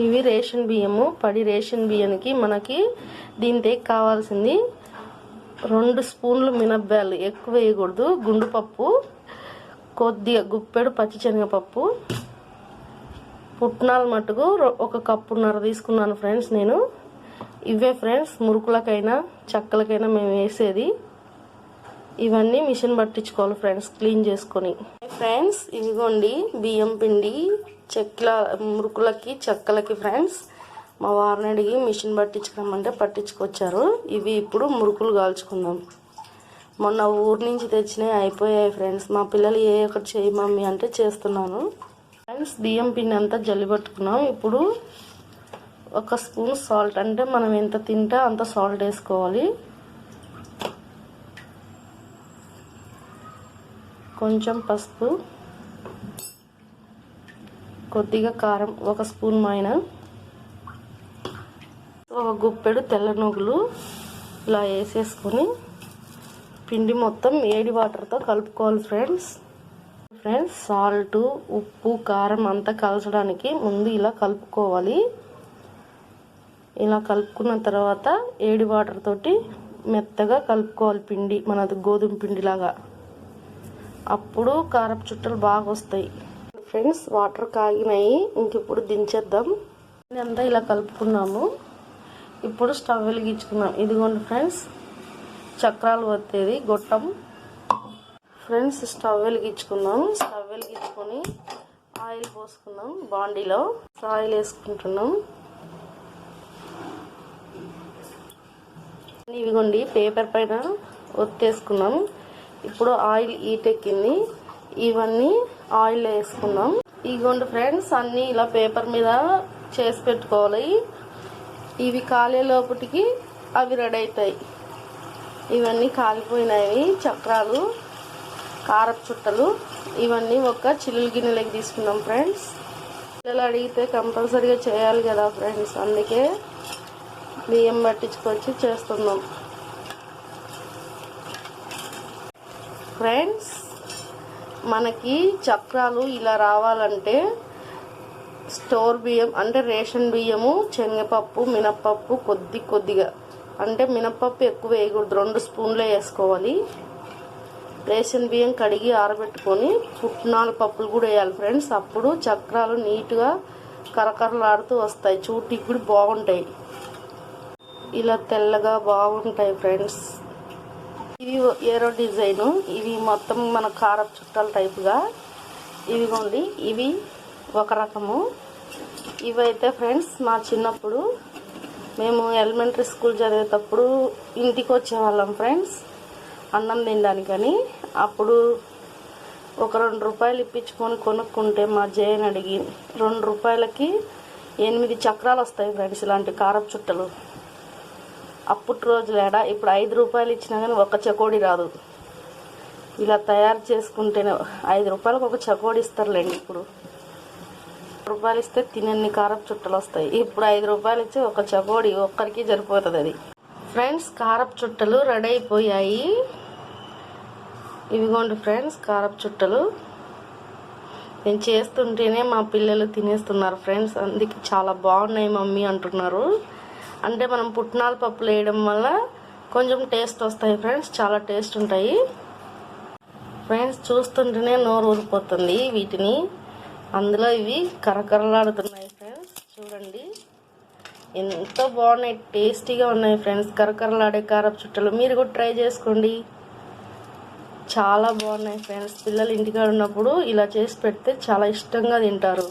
ఇవి రేషన్ బియ్యము పడి రేషన్ బియ్యానికి మనకి దీంతో కావాల్సింది రెండు స్పూన్లు మినప్పాలు ఎక్కువ వేయకూడదు. గుండు పప్పు కొద్దిగా గుప్పెడు పచ్చిశనగపప్పు పుట్నాలు మట్టుకు రొ- ఒక కప్పున్నర తీసుకున్నాను ఫ్రెండ్స్ నేను. ఇవే ఫ్రెండ్స్ మురుకులకైనా చెక్కలకైనా మేము వేసేది. ఇవన్నీ మిషన్ పట్టించుకోవాలి ఫ్రెండ్స్ క్లీన్ చేసుకొని. ఫ్రెండ్స్ ఇవిగోండి బియ్యం పిండి. చెక్కల మురుకులకి చెక్కలకి ఫ్రెండ్స్ మా వారిని అడిగి మిషన్ పట్టించుకోమంటే పట్టించుకొచ్చారు. ఇవి ఇప్పుడు మురుకులు కాల్చుకుందాం. మొన్న ఊరు నుంచి తెచ్చినవి అయిపోయాయి ఫ్రెండ్స్ మా పిల్లలు ఏ ఒకటి చేయి మమ్మీ అంటే చేస్తున్నాను. ఫ్రెండ్స్ బియ్యం పిండి అంతా జల్లి పట్టుకున్నాం. ఇప్పుడు ఒక స్పూన్ సాల్ట్ అంటే మనం ఎంత తింటే అంత సాల్ట్ వేసుకోవాలి. కొంచెం పసుపు. కొద్దిగా కారం ఒక స్పూన్ మైన ఒక గుప్పెడు తెల్ల నువ్వులు ఇలా వేసేసుకొని పిండి మొత్తం ఏడి వాటర్తో కలుపుకోవాలి ఫ్రెండ్స్ ఫ్రెండ్స్ సాల్ట్ ఉప్పు కారం అంతా కలచడానికి ముందు ఇలా కలుపుకోవాలి. ఇలా కలుపుకున్న తర్వాత ఏడి వాటర్ తోటి మెత్తగా కలుపుకోవాలి పిండి మనది గోధుమ పిండిలాగా. అప్పుడు కారపు చుట్టలు బాగా వస్తాయి. ఫ్రెండ్స్ వాటర్ కాగినాయి. ఇంక ఇప్పుడు దించేద్దాం. అంతా ఇలా కలుపుకున్నాము. ఇప్పుడు స్టవ్ వెలిగించుకున్నాం ఇదిగోండి ఫ్రెండ్స్ చక్రాలు వత్తేది గొట్టం. ఫ్రెండ్స్ స్టవ్ వెలిగించుకున్నాం స్టవ్ వెలిగించుకొని ఆయిల్ పోసుకున్నాం బాండీలో. ఆయిల్ వేసుకుంటున్నాం. ఇవిగోండి పేపర్ పైన ఒత్తేసుకున్నాం. ఇప్పుడు ఆయిల్ ఈటెక్కింది ఇవన్నీ ఆయిల్ వేసుకున్నాం. ఇగోండి ఫ్రెండ్స్ అన్నీ ఇలా పేపర్ మీద చేసి పెట్టుకోవాలి. ఇవి కాలే లోపటికి అవి రెడీ అవుతాయి ఇవన్నీ కాలిపోయినవి చక్రాలు కారపు చుట్టలు. ఇవన్నీ ఒక చిల్లులు గిన్నెలకి తీసుకున్నాం ఫ్రెండ్స్. పిల్లలు అడిగితే కంపల్సరీగా చేయాలి కదా ఫ్రెండ్స్ అందుకే బియ్యం పట్టించుకొచ్చి చేస్తున్నాం. ఫ్రెండ్స్ మనకి చక్రాలు ఇలా రావాలంటే స్టోర్ బియ్యం అంటే రేషన్ బియ్యము శనగపప్పు మినప్పప్పు కొద్ది కొద్దిగా. అంటే మినప్పప్పు ఎక్కువ వేయకూడదు రెండు స్పూన్లే వేసుకోవాలి. రేషన్ బియ్యం కడిగి ఆరబెట్టుకొని పుట్నాల పప్పులు కూడా వేయాలి ఫ్రెండ్స్. అప్పుడు చక్రాలు నీట్గా కరకరలాడుతూ వస్తాయి. చూటికి కూడా బాగుంటాయి. ఇలా తెల్లగా బాగుంటాయి ఫ్రెండ్స్. ఇవి ఏరో డిజైను. ఇవి మొత్తం మన కారపు చుట్టాల టైపుగా. ఇవిగోండి. ఇవి ఒక రకము. ఇవైతే ఫ్రెండ్స్ మా చిన్నప్పుడు మేము ఎలిమెంటరీ స్కూల్ చదివేటప్పుడు ఇంటికి వచ్చేవాళ్ళం ఫ్రెండ్స్ అన్నం తినడానికని. అప్పుడు ఒక రెండు రూపాయలు ఇప్పించుకొని కొనుక్కుంటే మా జయన్ అడిగి రెండు రూపాయలకి ఎనిమిది చక్రాలు వస్తాయి ఫ్రెండ్స్ ఇలాంటి కారపు చుట్టలు. అప్పటి రోజులేడా? ఇప్పుడు ఐదు రూపాయలు ఇచ్చినా కానీ ఒక చకోడి రాదు. ఇలా తయారు చేసుకుంటేనే ఐదు రూపాయలకు ఒక చకోడి ఇస్తారులేండి ఇప్పుడు. రూపాయలు ఇస్తే తినన్ని కారపు చుట్టలు వస్తాయి. ఇప్పుడు ఐదు రూపాయలు ఇచ్చి ఒక చకోడి ఒక్కరికి సరిపోతుంది అది. ఫ్రెండ్స్ కారపు చుట్టలు రెడీ అయిపోయాయి ఇవిగోండి ఫ్రెండ్స్ కారపు చుట్టలు. నేను చేస్తుంటేనే మా పిల్లలు తినేస్తున్నారు ఫ్రెండ్స్. అందుకే చాలా బాగున్నాయి మమ్మీ అంటున్నారు. అంటే మనం పుట్నాల పప్పులు వేయడం వల్ల కొంచెం టేస్ట్ వస్తాయి ఫ్రెండ్స్ చాలా టేస్ట్ ఉంటాయి. ఫ్రెండ్స్ చూస్తుంటేనే నోరు ఊరిపోతుంది వీటిని. అందులో ఇవి కరకరలాడుతున్నాయి ఫ్రెండ్స్ చూడండి. ఎంతో బాగున్నాయి టేస్టీగా ఉన్నాయి ఫ్రెండ్స్ కరకరలాడే కారపు చుట్టలు. మీరు కూడా ట్రై చేసుకోండి. చాలా బాగున్నాయి ఫ్రెండ్స్ పిల్లలు ఇంటికాడ ఉన్నప్పుడు ఇలా చేసి పెడితే చాలా ఇష్టంగా తింటారు.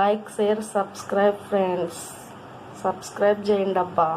Like share subscribe friends. Subscribe చేయండి అబ్బా